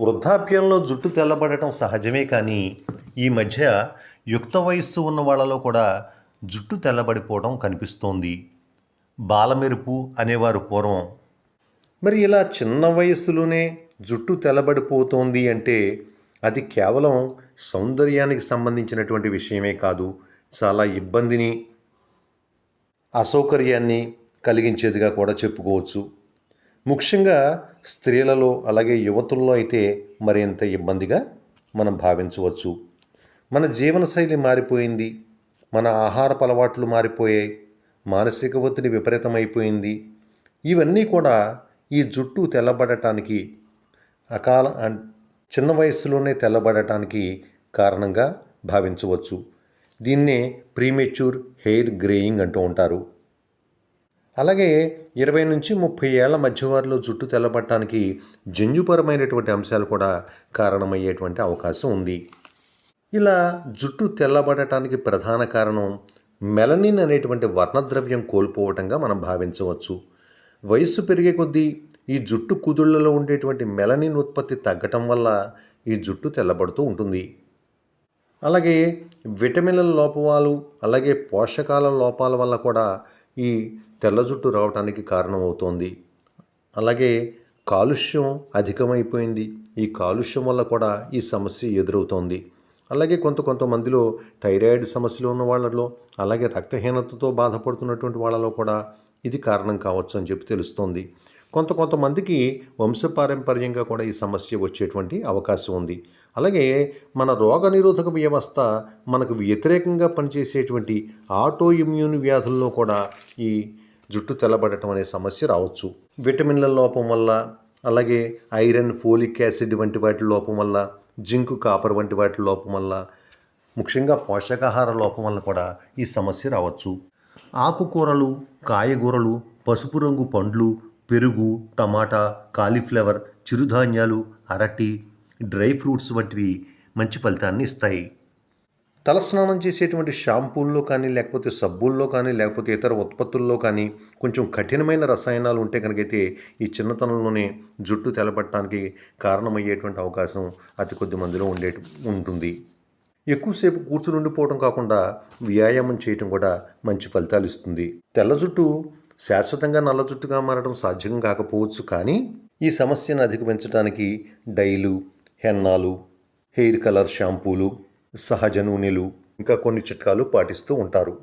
వృద్ధాప్యంలో జుట్టు తెల్లబడటం సహజమే కానీ ఈ మధ్య యుక్త వయస్సు ఉన్న వాళ్ళలో కూడా జుట్టు తెల్లబడిపోవడం కనిపిస్తోంది. బాలమెరుపు అనేవారు పూర్వం. మరి ఇలా చిన్న వయస్సులోనే జుట్టు తెల్లబడిపోతోంది అంటే అది కేవలం సౌందర్యానికి సంబంధించినటువంటి విషయమే కాదు చాలా ఇబ్బందిని అసౌకర్యాన్ని కలిగించేదిగా కూడా చెప్పుకోవచ్చు. ముఖ్యంగా స్త్రీలలో అలాగే యువతుల్లో అయితే మరింత ఇబ్బందిగా మనం భావించవచ్చు. మన జీవనశైలి మారిపోయింది. మన ఆహారపు అలవాట్లు మారిపోయాయి. మానసిక ఒత్తిడి విపరీతమైపోయింది. ఇవన్నీ కూడా ఈ జుట్టు తెల్లబడటానికి అకాల చిన్న వయసులోనే తెల్లబడటానికి కారణంగా భావించవచ్చు. దీన్నే ప్రీమెచ్యూర్ హెయిర్ గ్రేయింగ్ అంటూ ఉంటారు. అలాగే ఇరవై నుంచి ముప్పై ఏళ్ళ మధ్య వారిలో జుట్టు తెల్లబడటానికి జన్యుపరమైనటువంటి అంశాలు కూడా కారణమయ్యేటువంటి అవకాశం ఉంది. ఇలా జుట్టు తెల్లబడటానికి ప్రధాన కారణం మెలనిన్ అనేటువంటి వర్ణద్రవ్యం కోల్పోవటంగా మనం భావించవచ్చు. వయస్సు పెరిగే కొద్దీ ఈ జుట్టు కుదుళ్ళలో ఉండేటువంటి మెలనిన్ ఉత్పత్తి తగ్గటం వల్ల ఈ జుట్టు తెల్లబడుతూ ఉంటుంది. అలాగే విటమిన్ల లోపాలు అలాగే పోషకాల లోపాల వల్ల కూడా ఈ తెల్ల జుట్టు రావడానికి కారణమవుతోంది. అలాగే కాలుష్యం అధికమైపోయింది. ఈ కాలుష్యం వల్ల కూడా ఈ సమస్య ఎదురవుతోంది. అలాగే కొంత కొంతమందిలో థైరాయిడ్ సమస్యలు ఉన్న వాళ్ళలో అలాగే రక్తహీనతతో బాధపడుతున్నటువంటి వాళ్ళలో కూడా ఇది కారణం కావచ్చు అని చెప్పి తెలుస్తోంది. కొంత కొంతమందికి వంశపారంపర్యంగా కూడా ఈ సమస్య వచ్చేటువంటి అవకాశం ఉంది. అలాగే మన రోగనిరోధక వ్యవస్థ మనకు వ్యతిరేకంగా పనిచేసేటువంటి ఆటో ఇమ్యూన్ వ్యాధుల్లో కూడా ఈ జుట్టు తెల్లబడటం అనే సమస్య రావచ్చు. విటమిన్ల లోపం వల్ల అలాగే ఐరన్ ఫోలిక్ యాసిడ్ వంటి వాటి లోపం వల్ల జింక్ కాపర్ వంటి వాటి లోపం వల్ల ముఖ్యంగా పోషకాహార లోపం వల్ల కూడా ఈ సమస్య రావచ్చు. ఆకుకూరలు కాయగూరలు పసుపు రంగు పండ్లు పెరుగు టమాటా కాలీఫ్లవర్ చిరుధాన్యాలు అరటి డ్రై ఫ్రూట్స్ వంటివి మంచి ఫలితాన్ని ఇస్తాయి. తలస్నానం చేసేటువంటి షాంపూల్లో కానీ లేకపోతే సబ్బుల్లో కానీ లేకపోతే ఇతర ఉత్పత్తుల్లో కానీ కొంచెం కఠినమైన రసాయనాలు ఉంటే కనుకైతే ఈ చిన్నతనంలోనే జుట్టు తెలపట్టడానికి కారణమయ్యేటువంటి అవకాశం అతి కొద్ది మందిలో ఉండే ఉంటుంది. ఎక్కువసేపు కూర్చుని ఉండిపోవడం కాకుండా వ్యాయామం చేయటం కూడా మంచి ఫలితాలు ఇస్తుంది. తెల్ల జుట్టు శాశ్వతంగా నల్ల జుట్టుగా మారడం సాధ్యం కాకపోవచ్చు కానీ ఈ సమస్యను అధిగమించడానికి డైలు హెన్నాలు హెయిర్ కలర్ షాంపూలు సహజ నూనెలు ఇంకా కొన్ని చిట్కాలు పాటిస్తూ ఉంటారు.